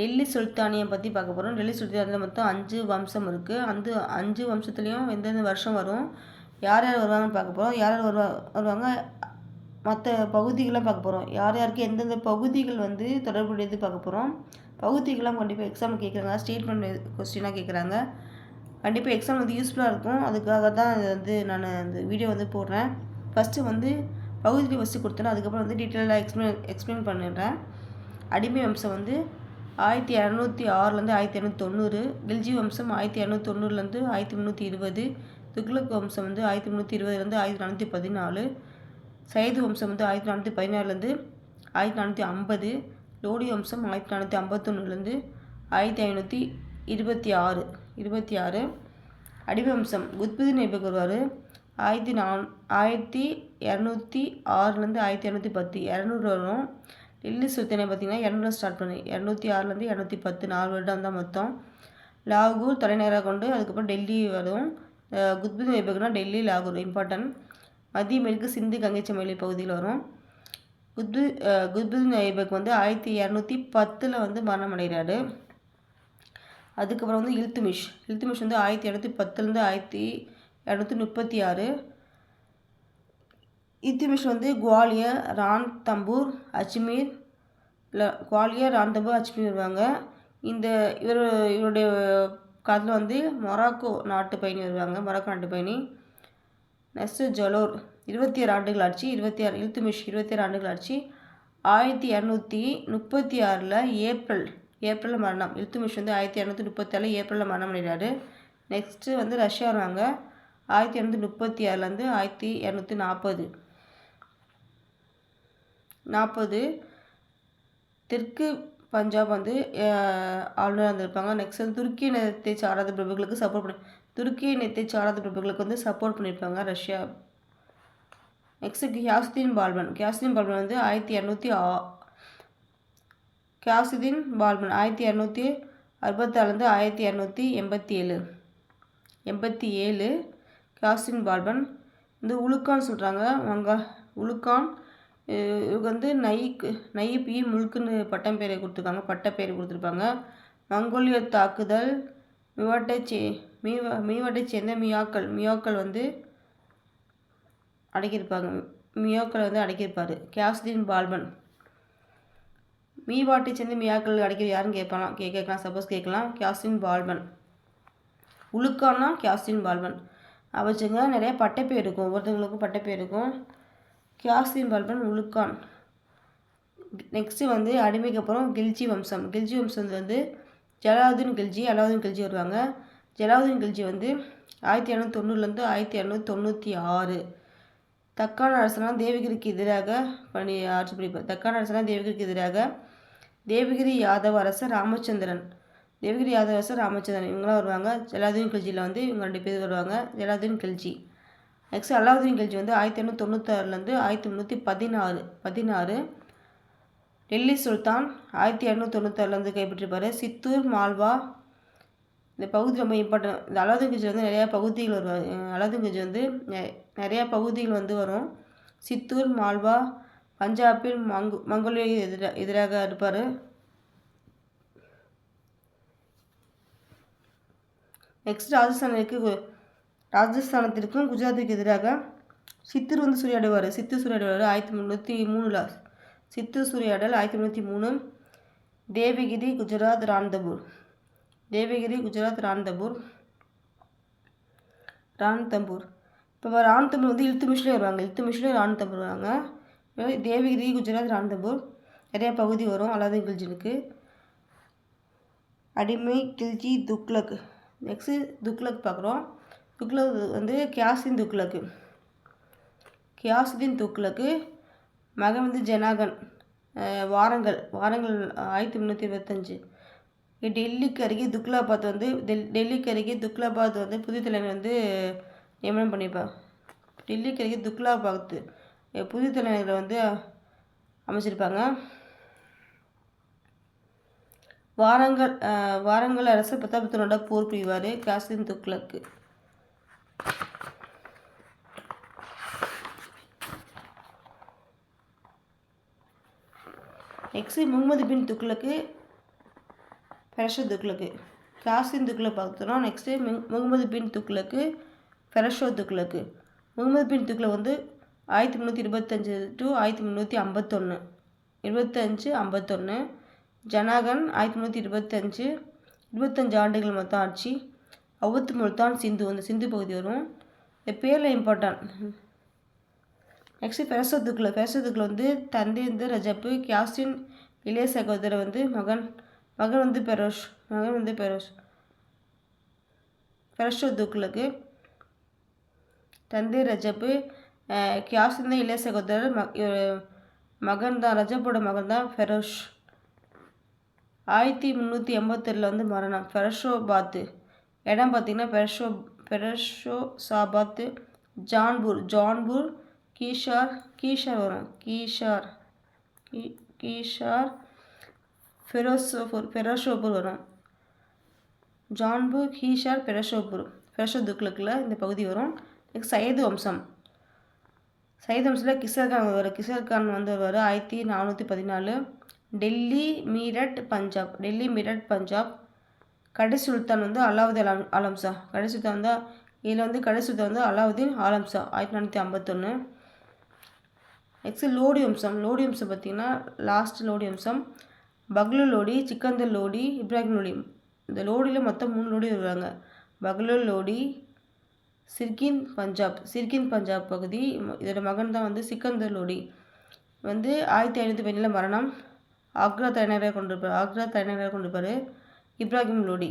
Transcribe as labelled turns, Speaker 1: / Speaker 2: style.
Speaker 1: டெல்லி சுல்தானியை பற்றி பார்க்க போகிறோம் டெல்லி சுல்தானியில் மொத்தம் அஞ்சு வம்சம் இருக்குது அந்த அஞ்சு வம்சத்துலேயும் எந்தெந்த வருஷம் வரும்? யார் யார் வருவாங்கன்னு பார்க்க போகிறோம் யார் யார் வருவா வருவாங்க? மற்ற பகுதிகளாக பார்க்க போகிறோம் யார் யாருக்கு எந்தெந்த பகுதிகள் வந்து தொடர்புடையது பார்க்க போகிறோம் பகுதிகள்லாம் கண்டிப்பாக எக்ஸாம் கேட்குறாங்க ஸ்டேட்மெண்ட் கொஸ்டினாக கேட்குறாங்க கண்டிப்பாக எக்ஸாம் வந்து யூஸ்ஃபுல்லாக இருக்கும். அதுக்காக தான் இது வந்து நான் இந்த வீடியோ வந்து போடுறேன். ஃபஸ்ட்டு வந்து பகுதி ஃபஸ்ட்டு கொடுத்தேன் அதுக்கப்புறம் வந்து டீட்டெயிலாக எக்ஸ்பிளைன் எக்ஸ்பிளைன் பண்ணிடுறேன். அடிமை வம்சம் வந்து ஆயிரத்தி இரநூத்தி ஆறுலேருந்து ஆயிரத்தி இரநூத்தி தொண்ணூறு கில்ஜி வம்சம் ஆயிரத்தி இரநூத்தி தொண்ணூறுலேருந்து ஆயிரத்தி முந்நூற்றி இருபது துக்ளக் வம்சம் வந்து ஆயிரத்தி முந்நூற்றி இருபதுலேருந்து ஆயிரத்தி நானூற்றி பதினாலு சைது வம்சம் வந்து ஆயிரத்தி நானூற்றி பதினாறுலேருந்து ஆயிரத்தி நானூற்றி ஐம்பது லோடி வம்சம் ஆயிரத்தி நானூற்றி ஐம்பத்தொன்னுலேருந்து ஆயிரத்தி ஐநூற்றி இருபத்தி ஆறு இருபத்தி ஆறு. அடிவம்சம் குத்புதீன் ஐபக் வருவார் ஆயிரத்தி நான் ஆயிரத்தி இரநூத்தி ஆறுலேருந்து ஆயிரத்தி இரநூத்தி பத்து இரநூறு வரும். டெல்லி சுத்தனை பார்த்திங்கன்னா இரநூறு ஸ்டார்ட் பண்ணி. இரநூத்தி ஆறுலேருந்து இரநூத்தி பத்து நாலு வருடம் தான் மொத்தம். லாகூர் தலைநகராக கொண்டு அதுக்கப்புறம் டெல்லி வரும். குத்புதீன் ஐபக்னா டெல்லி லாகூர் இம்பார்ட்டன்ட் மத்திய மேற்கு சிந்து கங்கை சமவெளி பகுதியில் வரும். குத்பு குத்புதீன் ஐபக் வந்து ஆயிரத்தி இரநூத்தி பத்தில் வந்து மரணம் அடைகிறாரு. அதுக்கப்புறம் வந்து இல்துமிஷ் இல்துமிஷ் வந்து ஆயிரத்தி இரநூத்தி பத்துலேருந்து ஆயிரத்தி இரநூத்தி முப்பத்தி ஆறு. இல்துமிஷ் வந்து குவாலியர் ரான் தம்பூர் அஜ்மீர் குவாலியர் ரான் தம்பூர் வருவாங்க. இந்த இவர் இவருடைய காலத்தில் வந்து மொராக்கோ நாட்டு பயணி வருவாங்க மொராக்கோ நாட்டு பயணி. நெக்ஸ்ட்டு ஜலோர் இருபத்தி ஆறு ஆண்டுகள் ஆட்சி இருபத்தி ஆறு இல்துமிஷ் இருபத்தி ஆறு ஆண்டுகள் ஆட்சி ஆயிரத்தி இரநூத்தி முப்பத்தி ஆறில் ஏப்ரல் ஏப்ரலில் மரணம். இல்துமிஷ் வந்து ஆயிரத்தி இரநூத்தி முப்பத்தாலு ஏப்ரலில் மரணம் பண்ணிடுறாரு நெக்ஸ்ட்டு வந்து ரஷ்யா வருவாங்க. ஆயிரத்தி இரநூத்தி முப்பத்தி ஆறுலேருந்து ஆயிரத்தி இரநூத்தி நாற்பது நாற்பது தெற்கு பஞ்சாப் வந்து ஆளுநராக இருந்திருப்பாங்க. நெக்ஸ்ட் வந்து துருக்கிய இனத்தை சாராத பிரபுகளுக்கு சப்போர்ட் பண்ணி துருக்கிய இனத்தை சாராத பிரபுகளுக்கு வந்து சப்போர்ட் பண்ணியிருப்பாங்க ரஷ்யா. நெக்ஸ்ட்டு கியாசுதீன் பால்பன் கியாசுதீன் பால்பன் வந்து ஆயிரத்தி இரநூத்தி ஆ கியாசுதீன் பால்பன் ஆயிரத்தி இரநூத்தி அறுபத்தாறுலேருந்து ஆயிரத்தி இரநூத்தி எண்பத்தி ஏழு எண்பத்தி ஏழு கியாசுதீன் பால்பன் இந்த உலுக்கான் சொல்கிறாங்க வங்க உலுக்கான் இவங்க வந்து நைக்கு நைபி இ முழுக்குன்னு பட்டம் பேரை கொடுத்துருக்காங்க. பட்டப்பேர் கொடுத்துருப்பாங்க. மங்கோலிய தாக்குதல் மிவாட்டை சே மீவ மீவாட்டை சேர்ந்த மியாக்கள் மியாக்கள் வந்து அடக்கியிருப்பாங்க. மியாக்கள் வந்து அடக்கியிருப்பார். கியாசுதீன் பால்பன் மீவாட்டை சேர்ந்து மியாக்கள் அடைக்கிறது யாருன்னு கேட்கலாம் கே கேட்கலாம். சப்போஸ் கேட்கலாம். கியாஸ்டின் பால்பன் உலுக்கான்னா கியாஸ்டின் பால்பன் அவச்சுங்க நிறைய பட்டப்பேர் இருக்கும். ஒவ்வொருத்தவங்களுக்கும் பட்டப்பேர் இருக்கும். கியாசின் பல்பன் உலுக்கான் நெக்ஸ்ட்டு வந்து அடிமைக்கு அப்புறம் கில்ஜி வம்சம். கில்ஜி வம்சம் வந்து ஜலாவுதீன் கில்ஜி அலாவுதீன் கில்ஜி வருவாங்க. ஜலாவுதீன் கில்ஜி வந்து ஆயிரத்தி இரநூத்தி தொண்ணூறுலேருந்து ஆயிரத்தி இரநூத்தி தொண்ணூற்றி ஆறு. தக்கான அரசனால் தேவகிரிக்கு எதிராக பணி ஆட்சி பிடிப்பார் தக்கான அரசனால் தேவகிரிக்கு எதிராக தேவகிரி யாதவ அரசர் ராமச்சந்திரன். தேவகிரி யாதவ அரசர் ராமச்சந்திரன். இவங்களாம் வருவாங்க. ஜலாதீன் கில்ஜியில் வந்து இவங்க ரெண்டு பேர் வருவாங்க. ஜலாதீன் கில்ஜி. நெக்ஸ்ட் அலாவுதீன் கில்ஜி வந்து ஆயிரத்தி எண்ணூற்றி தொண்ணூத்தாறுலேருந்து ஆயிரத்தி முந்நூற்றி பதினாறு பதினாறு. டெல்லி சுல்தான் ஆயிரத்தி இரநூத்தி தொண்ணூத்தாறுலேருந்து கைப்பற்றிருப்பார். சித்தூர் மால்வா. இந்த பகுதி ரொம்ப இம்பார்ட்டன் இந்த அலாவுதீன் கில்ஜி வந்து நிறையா பகுதிகள் வருவார் அலாவுதீன் கில்ஜி வந்து நிறையா பகுதிகள் வந்து வரும். சித்தூர் மால்வா பஞ்சாபில் மங்கு மங்கோலிய எதிராக எதிராக இருப்பார். நெக்ஸ்ட் ராஜஸ்தானிற்கு ராஜஸ்தானத்திற்கும் குஜராத்துக்கு எதிராக சித்தூர் வந்து சூறையாடுவார். சித்து சூறையாடுவார் ஆயிரத்தி முந்நூற்றி மூணில். சித்து சூறையாடல் ஆயிரத்தி முந்நூற்றி மூணு. தேவகிரி குஜராத் ராந்தபூர். தேவகிரி குஜராத் ராந்தபூர். ராந்தம்பூர் இப்போ ராந்தம்பூர் வந்து இல்துமிஷ்லேயும் வருவாங்க. இழுத்துமிஷன்லேயா ராந்தம்பூர் வருவாங்க. தேவகிரி குஜராத் ராந்தபூர் நிறைய பகுதி வரும். அலாவுதீன் கில்ஜினுக்கு அடிமை கில்ஜி துக்லக் நெக்ஸ்ட்டு துக்லக் பார்க்குறோம். துக்ளக் வந்து கியாசின் துக்லக்கு கியாசுதீன் துக்லக்கு மகன் வந்து ஜனாகன் வாரங்கள் வாரங்கள் ஆயிரத்தி முந்நூற்றி இருபத்தஞ்சி. டெல்லிக்கு அருகே துக்லாபாத் வந்து டெல் டெல்லிக்கு அருகே துக்லாபாத் வந்து புதிய தலைவர் வந்து நியமனம் பண்ணியிருப்பார் டெல்லிக்கு அருகே துக்லாபாத் புது தலைவர்களை வந்து அமைச்சிருப்பாங்க. வாரங்கள் வாரங்கள் அரசு பிரதாபத்தினோட போர் புரிவார் காசின் துக்லக்கு நெக்ஸ்ட் முகமது பின் துக்ளக்கு ஃபெரஷோ துக்ளக்கு காசின் துக்ளக் பார்த்தோன்னா நெக்ஸ்ட்டு முகமது பின் துக்ளக்கு ஃபெரஷோ துக்ளக்கு முகமது பின் துக்ளக் வந்து ஆயிரத்தி முந்நூற்றி இருபத்தஞ்சி டு ஆயிரத்தி முந்நூற்றி ஐம்பத்தொன்று இருபத்தஞ்சு ஐம்பத்தொன்று ஜனாகன் ஆயிரத்தி முந்நூற்றி இருபத்தஞ்சு. இருபத்தஞ்சு ஆண்டுகள் மொத்தம் ஆட்சி. அவுத்து முல்தான் சிந்து அந்த சிந்து பகுதி வரும். இந்த பேரில் இம்பார்ட்டன்ட் நெக்ஸ்ட்டு பேசுறதுக்குள்ள பேசுறதுக்குள்ள வந்து தந்தை வந்து ரஜப்பு கியாசின் இளைய சகோதரர் வந்து மகன். மகன் வந்து பெரோஷ். மகன் வந்து பெரோஷ். ஃபெரஷோத்துக்குளுக்கு தந்தை ரஜப்பு கியாசின் தான் இளைய சகோதரர். மகன் தான் ரஜப்போட மகன் தான் ஃபெரோஷ் ஆயிரத்தி முந்நூற்றி எண்பத்தெட்டில் வந்து மரணம். ஃபெரஷோபாத்து இடம் பார்த்திங்கன்னா பெரஷோ பெரஷோ சாபாத்து ஜான்பூர் ஜான்பூர் கீஷார் கீஷார் வரும். கீஷார் கீ கீஷார் ஃபெரோசோபூர் பெரோஷோபூர் வரும். ஜான்பூர் கீஷார் பெரஷோபூர் பெரஷோ துக்லக்கில் இந்த பகுதி வரும். நெக்ஸ்ட் சையது வம்சம். சையது வம்சத்தில் கிசர்கான் வருவார். கிசர்கான் வந்து வருவார் ஆயிரத்தி நானூற்றி பதினாலு. டெல்லி மீரட் பஞ்சாப். டெல்லி மீரட் பஞ்சாப். கடைசி சுல்தான் வந்து அலாவுதீன் அலம் ஆலம்சா கடைசி சுல்தான் வந்து இதில் வந்து கடைசி சுல்தான் வந்து அலாவுதீன் ஆலம்சா ஆயிரத்தி நானூற்றி ஐம்பத்தொன்று நெக்ஸ்ட் லோடி வம்சம் லோடி வம்சம் பார்த்திங்கன்னா லாஸ்ட் லோடி வம்சம் பக்லு லோடி சிக்கந்தர் லோடி இப்ராஹிம் லோடி. இந்த லோடியில் மொத்தம் மூணு லோடி வருவாங்க. பக்லு லோடி சிர்கின் பஞ்சாப். சிர்கின் பஞ்சாப் பகுதி இதோட மகன் தான் வந்து சிக்கந்தர் லோடி. வந்து ஆயிரத்தி ஐநூற்றி பதினேழு மரணம். ஆக்ரா தலைநகராக கொண்டிருப்பார். ஆக்ரா தலைநகராக கொண்டிருப்பார். இப்ராஹிம் லோடி